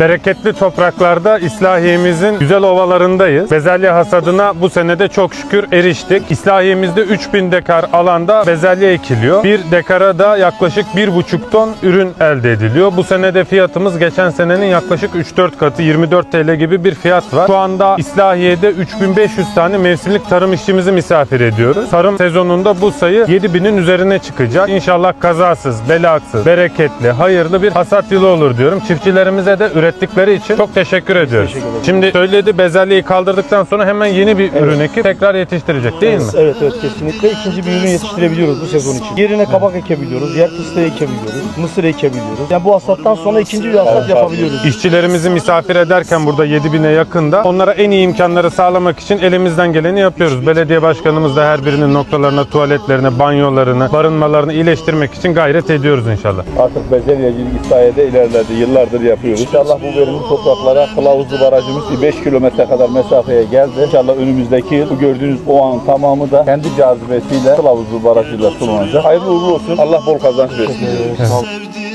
Bereketli topraklarda İslahiye'mizin güzel ovalarındayız. Bezelye hasadına bu senede çok şükür eriştik. İslahiye'mizde 3000 dekar alanda bezelye ekiliyor. Bir dekara da yaklaşık 1,5 ton ürün elde ediliyor. Bu senede fiyatımız geçen senenin yaklaşık 3-4 katı 24 TL gibi bir fiyat var. Şu anda İslahiye'de 3500 tane mevsimlik tarım işçimizi misafir ediyoruz. Tarım sezonunda bu sayı 7000'in üzerine çıkacak. İnşallah kazasız, belasız, bereketli, hayırlı bir hasat yılı olur diyorum. Çiftçilerimize de ürettikleri için çok teşekkür ediyoruz. Teşekkür ederim. Şimdi söyledi bezelyeyi kaldırdıktan sonra hemen yeni bir ürün ekip tekrar yetiştirecek değil mi? Evet evet kesinlikle ikinci bir ürün yetiştirebiliyoruz bu sezon için. Yerine kabak ekebiliyoruz, yer fıstığı ekebiliyoruz, mısır ekebiliyoruz. Yani bu hasattan sonra ikinci bir hasat yapabiliyoruz. İşçilerimizi misafir ederken burada 7000'e yakında onlara en iyi imkanları sağlamak için elimizden geleni yapıyoruz. Belediye başkanımız da her birinin noktalarına, tuvaletlerine, banyolarını, barınmalarını iyileştirmek için gayret ediyoruz inşallah. Artık bezelyecilik sayede ilerledi. Yıllardır yapıyoruz. İnşallah bu verimli topraklara kılavuzlu barajımız 5 kilometre kadar mesafeye geldi. İnşallah önümüzdeki yıl bu gördüğünüz oğanın tamamı da kendi cazibesiyle kılavuzlu barajıyla sulanacak. Hayırlı uğurlu olsun. Allah bol kazanç versin. Sevdim